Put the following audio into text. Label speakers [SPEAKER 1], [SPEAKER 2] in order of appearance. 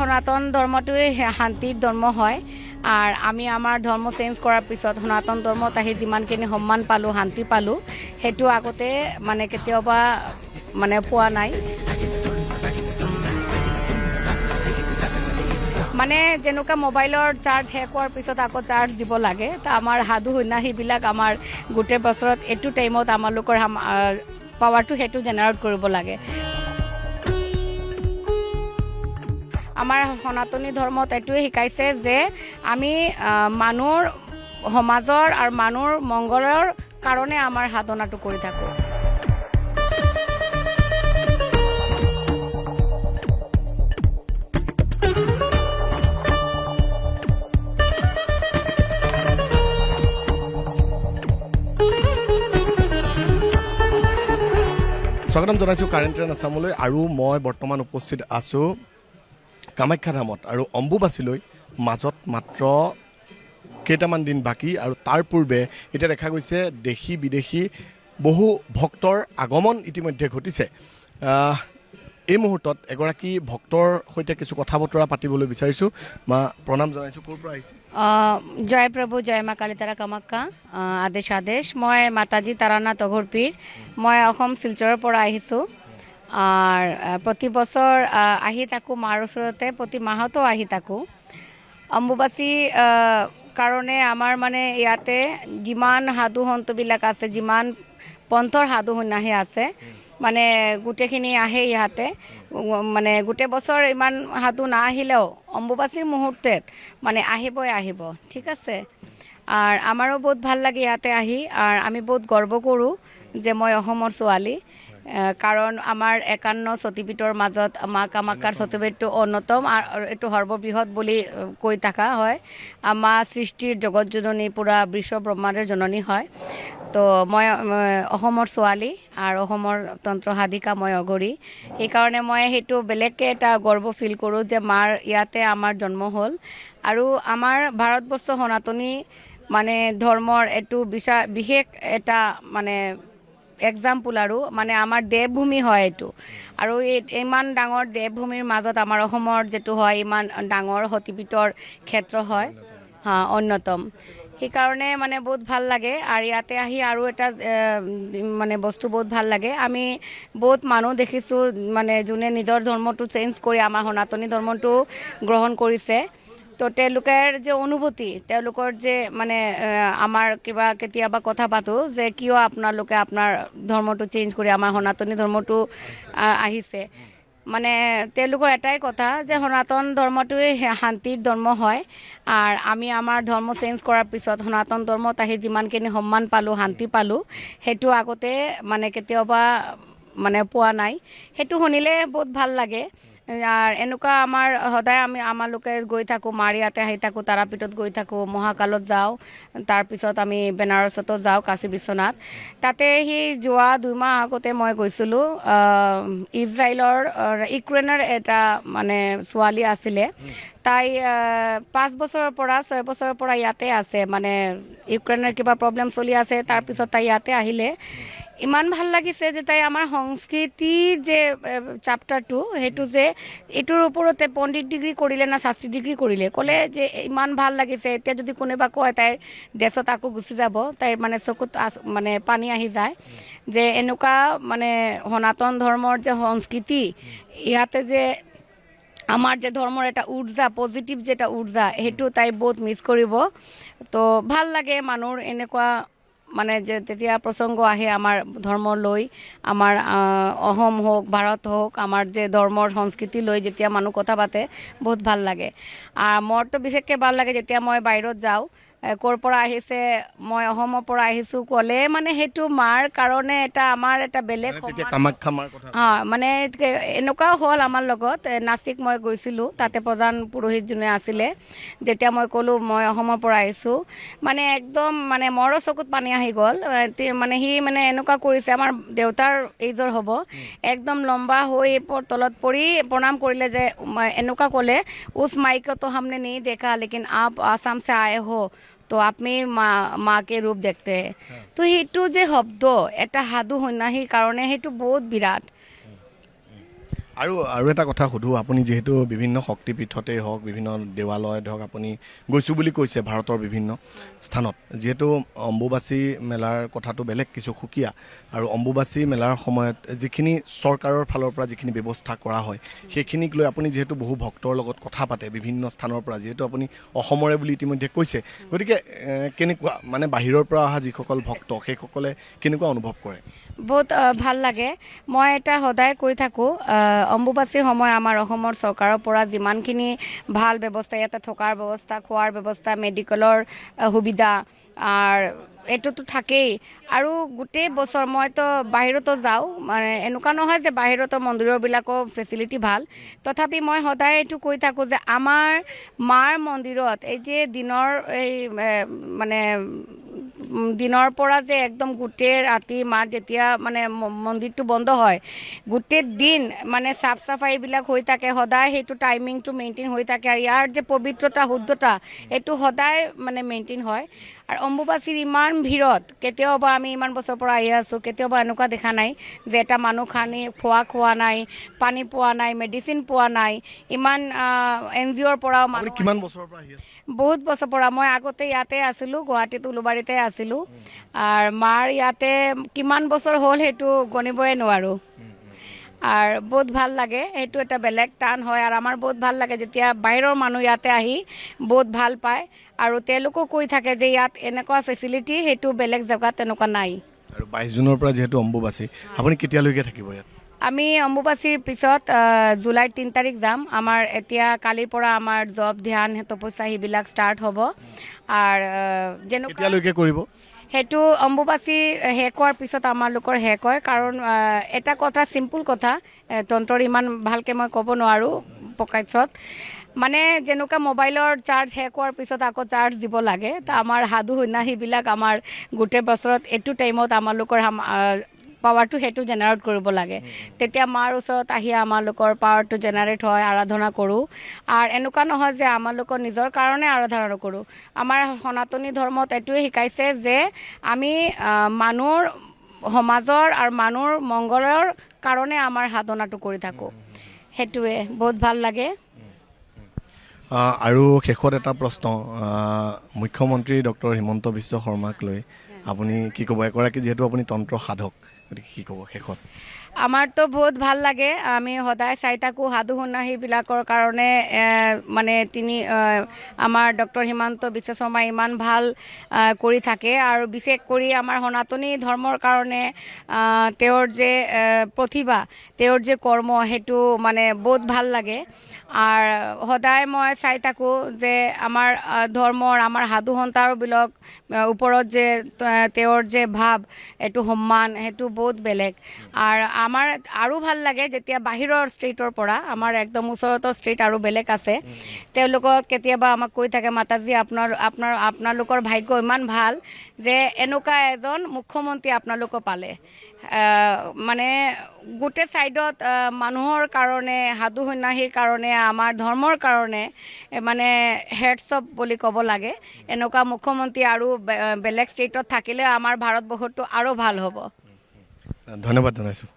[SPEAKER 1] সনাতন ধৰ্মটোৱে শান্তিৰ ধৰ্ম হয়। আৰু আমি আমাৰ ধৰ্ম চেঞ্জ কৰাৰ পিছত সনাতন ধৰ্মত আহি যিমানখিনি সন্মান পালোঁ, শান্তি পালোঁ, সেইটো আগতে মানে কেতিয়াবা মানে পোৱা নাই। মানে যেনেকুৱা মোবাইলৰ চাৰ্জ শেষ হোৱাৰ পিছত আকৌ চাৰ্জ দিব লাগে, ত আমাৰ সাধু সন্যাসীবিলাক আমাৰ গোটেই বছৰত, এইটো টাইমত আমালোকৰ পাৱাৰটো সেইটো জেনেৰেট কৰিব লাগে। আমাৰ সনাতনী ধৰ্মত এইটোৱে শিকাইছে যে আমি মানুহৰ সমাজৰ আৰু মানুহৰ মংগলৰ কাৰণে আমাৰ সাধনাটো কৰি থাকোঁ।
[SPEAKER 2] স্বাগতম জনাইছোঁ কাৰেণ্ট ট্ৰেইন আছামলৈ আৰু মই বৰ্তমান উপস্থিত আছোঁ। কামাখ্যা ধামত আৰু অম্বুবাচীলৈ মাজত মাত্ৰ কেইটামান দিন বাকী আৰু তাৰ পূৰ্বে এতিয়া দেখা গৈছে দেশী বিদেশি বহু ভক্তৰ আগমন ইতিমধ্যে ঘটিছে। এই মুহূৰ্তত এগৰাকী ভক্তৰ সৈতে কিছু কথা বতৰা পাতিবলৈ বিচাৰিছোঁ। মা, প্ৰণাম জনাইছোঁ। ক'ৰ
[SPEAKER 1] জয় প্ৰভু, জয় মা কালিতাৰা কামাখ্যা। আদেশ আদেশ। মই মাতাজী তাৰানাথ অঘৰপীৰ মই অসম শিলচৰৰ পৰা আহিছোঁ। আৰু আহ, প্ৰতি বছৰ আহি থাকোঁ মাৰ ওচৰতে প্ৰতি মাহতো আহি থাকোঁ। অম্বুবাচী আহ, কাৰণে আমাৰ মানে ইয়াতে যিমান সাধু সন্তবিলাক আছে যিমান পন্থৰ সাধু সন্যাসী আছে মানে গোটেইখিনি আহে ইয়াতে। মানে গোটেই বছৰ ইমান সাধু নাহিলেও অম্বুবাচীৰ মুহূৰ্তত মানে আহিবই আহিব ঠিক আছে? আর আমারও বহুত ভালো লাগে ইয়াতে আহি আর আমি বহুত গর্ব কৰোঁ যে মই অসমৰ ছোৱালী। কাৰণ আমাৰ একান্ন সতীপীঠৰ মাজত মা কামাখ্যাৰ সতীপীঠটো অন্যতম আৰু এইটো সৰ্ববৃহৎ বুলি কৈ থকা হয়। আমাৰ সৃষ্টিৰ জগত জননী পূৰা বিশ্ব ব্ৰহ্মাণ্ডৰ জননী হয়। তো মই অসমৰ ছোৱালী আৰু অসমৰ তন্ত্ৰ সাধিকা মই অঘৰী। সেইকাৰণে মই সেইটো বেলেগকৈ এটা গৰ্ব ফিল কৰোঁ যে মাৰ ইয়াতে আমাৰ জন্ম হ'ল। আৰু আমাৰ ভাৰতবৰ্ষ সনাতনী মানে ধৰ্মৰ এইটো বিশা বিশেষ এটা মানে এক্সাম্পল আৰু মানে আমাৰ দেৱভূমি হয় এইটো। আৰু এই, ইমান ডাঙৰ দেৱভূমিৰ মাজত আমাৰ অসমৰ যিটো হয়, ইমান ডাঙৰ সতীপীঠৰ ক্ষেত্ৰ হয়, হা, অন্যতম। সেইকাৰণে মানে বহুত ভালো লাগে। আৰু ইয়াতে আহি আৰু এটা মানে বস্তু বহুত ভালো লাগে। আমি বহুত মানুহ দেখিছোঁ মানে যোনে নিজৰ ধৰ্মটো চেঞ্জ কৰি আমাৰ সনাতনী ধৰ্মটো গ্ৰহণ কৰিছে। তো তেওঁলোকৰ যে অনুভূতি, তেওঁলোকৰ যে মানে আমাৰ কিবা কেতিয়াবা কথা পাতোঁ যে কিয় আপোনালোকে আপোনাৰ ধৰ্মটো চেঞ্জ কৰি, আমাৰ সনাতনী ধৰ্মটো আহিছে। মানে তেওঁলোকৰ এটাই কথা যে সনাতন ধৰ্মটোৱে শান্তিৰ ধৰ্ম হয়। আৰু আমি আমাৰ ধৰ্ম চেঞ্জ কৰাৰ পিছত সনাতন ধৰ্মত আহি যিমানখিনি সন্মান পালোঁ, শান্তি পালোঁ, সেইটো আগতে মানে কেতিয়াবা মানে পোৱা নাই। সেইটো শুনিলে বহুত ভালো লাগে। আর এনেকুৱা আমাৰ, সদায় আমি আমালোকে গৈ থাকোঁ মাৰ ইয়াতে আহি থাকোঁ, তাৰাপীঠত গৈ থাকোঁ, মহাকালত যাওঁ তাৰপিছত আমি বেনাৰসতো যাওঁ, কাশী বিশ্বনাথ। তাতে সি যোৱা দুইমাহ আগতে মই গৈছিলোঁ ইজৰাইলৰ ইউক্ৰেইনৰ এটা মানে ছোৱালী আছিলে। তাই পাঁচ বছৰৰ পৰা, ছয় বছৰৰ পৰা ইয়াতে আছে মানে ইউক্ৰেইনৰ কিবা প্ৰব্লেম চলি আছে তাৰপিছত তাই ইয়াতে আহিলে। ইমান ভালো লাগিছে যে তাই আমাৰ সংস্কৃতিৰ যে চাপ্টাৰটো সেইটো যে, এইটোৰ ওপৰতে পণ্ডিত ডিগ্ৰী কৰিলে না শাস্ত্ৰী ডিগ্ৰী কৰিলে, ক'লে যে ইমান ভালো লাগিছে, এতিয়া যদি কোনোবা কয় তাইৰ ড্ৰেছত আকৌ গুচি যাব, তাইৰ মানে চকুত মানে পানী আহি যায়, যে এনেকুৱা মানে সনাতন ধৰ্মৰ যে সংস্কৃতি, ইয়াতে যে আমাৰ যে ধৰ্মৰ এটা উৰ্জা পজিটিভ যে এটা উৰ্জা, সেইটো তাই বহুত মিছ কৰিব। তো ভালো লাগে মানুহৰ এনেকুৱা মানে যে তেতিয়া প্ৰসংগ আহে আমাৰ ধৰ্ম লৈ, আমাৰ অসম হওক, ভাৰত হওক, আমাৰ যে ধৰ্মৰ সংস্কৃতি লৈ যেতিয়া মানুহ কথা পাতে, বহুত ভালো লাগে। মোৰতো বিশেষকৈ ভালো লাগে যেতিয়া মই বাহিৰত যাওঁ ক'ৰ পৰা আহিছে মই অসমৰ পৰা আহিছোঁ ক'লে মানে সেইটো মাৰ কাৰণে এটা আমাৰ এটা বেলেগ অঁ মানে, মানে এনেকুৱাও হ'ল আমাৰ লগত নাচিক মই গৈছিলোঁ তাতে প্ৰধান পুৰোহিত যোনে আছিলে যেতিয়া মই ক'লোঁ মই অসমৰ পৰা আহিছোঁ মানে একদম মানে মোৰো চকুত পানী আহি গ'ল মানে সি মানে এনেকুৱা কৰিছে আমাৰ দেউতাৰ এইজৰ হ'ব একদম লম্বা হৈ তলত পৰি প্ৰণাম কৰিলে যে এনেকুৱা ক'লে উচ মাইকতো সামনে নেই দেখা লেকিন আপ আছাম চে আয়ে হ' তো আপনি মা মাকে ৰূপ দেখতে। তো সেইটো যে শব্দ এটা সাধু সন্যাসীৰ কাৰণে সেইটো বহুত বিৰাট।
[SPEAKER 2] আৰু আৰু এটা কথা সুধোঁ আপুনি যিহেতু বিভিন্ন শক্তিপীঠতেই হওক বিভিন্ন দেৱালয়ত হওক আপুনি গৈছোঁ বুলি কৈছে ভাৰতৰ বিভিন্ন স্থানত। যিহেতু অম্বুবাচী মেলাৰ কথাটো বেলেগ কিছু সুকীয়া। আৰু অম্বুবাচী মেলাৰ সময়ত যিখিনি চৰকাৰৰ ফালৰ পৰা যিখিনি ব্যৱস্থা কৰা হয় সেইখিনিক লৈ আপুনি যিহেতু বহু ভক্তৰ লগত কথা পাতে বিভিন্ন স্থানৰ পৰা। যিহেতু আপুনি অসমৰে বুলি ইতিমধ্যে কৈছে। গতিকে কেনেকুৱা মানে বাহিৰৰ পৰা অহা যিসকল ভক্ত সেইসকলে কেনেকুৱা অনুভৱ কৰে?
[SPEAKER 1] বহুত ভালো লাগে। মই এটা সদায় কৈ থাকোঁ অম্বুবাচীৰ সময় আমাৰ অসমৰ চৰকাৰৰ পৰা যিমানখিনি ভালো ব্যৱস্থা, ইয়াতে থকাৰ ব্যৱস্থা, খোৱাৰ ব্যৱস্থা, মেডিকেলৰ সুবিধা এইটোতো থাকেই। আৰু গোটেই বছৰ মইতো বাহিৰতো যাওঁ মানে এনেকুৱা নহয় যে বাহিৰতো মন্দিৰবিলাকৰ ফেচিলিটি ভালো। তথাপি মই সদায় এইটো কৈ থাকোঁ যে আমাৰ মাৰ মন্দিৰত এই যে দিনৰ এই মানে দিনৰ পৰা যে একদম গোটেই ৰাতি মাত যেতিয়া মানে ম- মন্দিৰটো বন্ধ হয় গোটেই দিন মানে চাফ চাফাইবিলাক হৈ থাকে সদায় সেইটো টাইমিংটো মেইনটেইন হৈ থাকে আৰু ইয়াৰ যে পবিত্ৰতা শুদ্ধতা এইটো সদায় মানে মেইনটেইন হয়। আৰু অম্বুবাচীৰ ইমান ভিৰত কেতিয়াবা আমি ইমান বছৰৰ পৰা আহি আছোঁ কেতিয়াবা এনেকুৱা দেখা নাই যে এটা মানুহ খানি খোৱা খোৱা নাই পানী পোৱা নাই মেডিচিন পোৱা নাই ইমান এন জি অ'ৰ পৰাও মানুহ
[SPEAKER 2] কিমান বছৰৰ পৰা
[SPEAKER 1] বহুত বছৰ পৰা মই আগতে ইয়াতে আছিলোঁ গুৱাহাটীত উলুবাৰীতে আছিলোঁ। আৰু মাৰ ইয়াতে কিমান বছৰ হ'ল সেইটো গণিবই নোৱাৰোঁ। আৰু বহুত ভালো লাগে সেইটো এটা বেলেগ টান হয়। আৰু আমাৰ বহুত ভালো লাগে যেতিয়া বাহিৰৰ মানুহ ইয়াতে আহি বহুত ভালো পায়। আৰু তেওঁলোকো কৈ থাকে যে ইয়াত এনেকুৱা ফেচিলিটি সেইটো বেলেগ জেগাত তেনেকুৱা নাই।
[SPEAKER 2] আৰু বাইছ জুনৰ পৰা যিহেতু অম্বুবাচী আপুনি কেতিয়ালৈকে থাকিব ইয়াত?
[SPEAKER 1] আমি অম্বুবাচীৰ পিছত জুলাইৰ তিনি তাৰিখ যাম। আমাৰ এতিয়া কালিৰ পৰা আমাৰ জব ধ্যান তপস্যা সেইবিলাক ষ্টাৰ্ট হ'ব। আৰু আহ, যেনেকুৱা
[SPEAKER 2] কৰিব?
[SPEAKER 1] সেইটো অম্বুবাচী শেষ হোৱাৰ পিছত আমালোকৰ শেষ হয়। কাৰণ এটা কথা চিম্পুল কথা তন্ত্ৰৰ ইমান ভালকৈ মই ক'ব নোৱাৰোঁ পকাইথ্ৰত মানে যেনেকুৱা মোবাইলৰ চাৰ্জ শেষ হোৱাৰ পিছত আকৌ চাৰ্জ দিব লাগে। ত আমাৰ সাধু সন্যাসীবিলাক আমাৰ গোটেই বছৰত এইটো টাইমত আমালোকৰ পাৱাৰটো সেইটো জেনেৰেট কৰিব লাগে। তেতিয়া মাৰ ওচৰত আহি আমালোকৰ পাৱাৰটো জেনেৰেট হয় আৰাধনা কৰোঁ। আৰু এনেকুৱা নহয় যে আমালোকৰ নিজৰ কাৰণে আৰাধনা নকৰোঁ। আমাৰ সনাতনী ধৰ্মত এইটোৱে শিকাইছে যে আমি মানুহৰ সমাজৰ আৰু মানুহৰ মংগলৰ কাৰণে আমাৰ সাধনাটো কৰি থাকোঁ। সেইটোৱে বহুত ভাল লাগে।
[SPEAKER 2] আৰু শেষত এটা প্ৰশ্ন মুখ্যমন্ত্ৰী ডক্টৰ হিমন্ত বিশ্ব শৰ্মাক লৈ। আপুনি কি ক'ব? এগৰাকী যিহেতু আপুনি তন্ত্ৰ সাধক, গতিকে কি ক'ব শেষত?
[SPEAKER 1] আমাৰতো বহুত ভালো লাগে। আমি সদায় চাই থাকোঁ সাধু সন্যাসীবিলাকৰ কাৰণে মানে তিনি আমাৰ ডক্টৰ হিমন্ত বিশ্ব শৰ্মাই ইমান ভালো কৰি থাকে। আৰু বিশেষ কৰি আমাৰ সনাতনী ধৰ্মৰ কাৰণে তেওঁৰ যে প্ৰতিভা, তেওঁৰ যে কৰ্ম, সেইটো মানে বহুত ভালো লাগে। আৰু, সদায় মই চাই থাকোঁ যে আমাৰ ধৰ্মৰ, আমাৰ সাধু সন্তাৰবিলাক ওপৰত যে তেওঁৰ যে ভাৱ এইটো সন্মান, সেইটো বহুত বেলেগ। আৰু আমাৰ আৰু ভালো লাগে যেতিয়া বাহিৰৰ ষ্ট্ৰীটৰ পৰা, আমাৰ একদম ওচৰতৰ ষ্ট্ৰীট আৰু বেলেগ আছে, তেওঁলোকক কেতিয়াবা আমাক কৈ থাকে, মাতাজী, আপোনাৰ আপোনাৰ, আপোনালোকৰ ভাগ্য ইমান ভালো যে এনেকুৱা এজন মুখ্যমন্ত্ৰী আপোনালোকক পালে। মানে গোটেই ছাইডত মানুহৰ কাৰণে, সাধু সন্যাসীৰ কাৰণে, আমাৰ ধৰ্মৰ কাৰণে মানে হেডশ্বপ বুলি ক'ব লাগে। এনেকুৱা মুখ্যমন্ত্ৰী আৰু বেলেগ ষ্টেটত থাকিলে আমাৰ ভাৰতবৰ্ষটো আৰু ভালো হ'ব।
[SPEAKER 2] ধন্যবাদ জনাইছোঁ।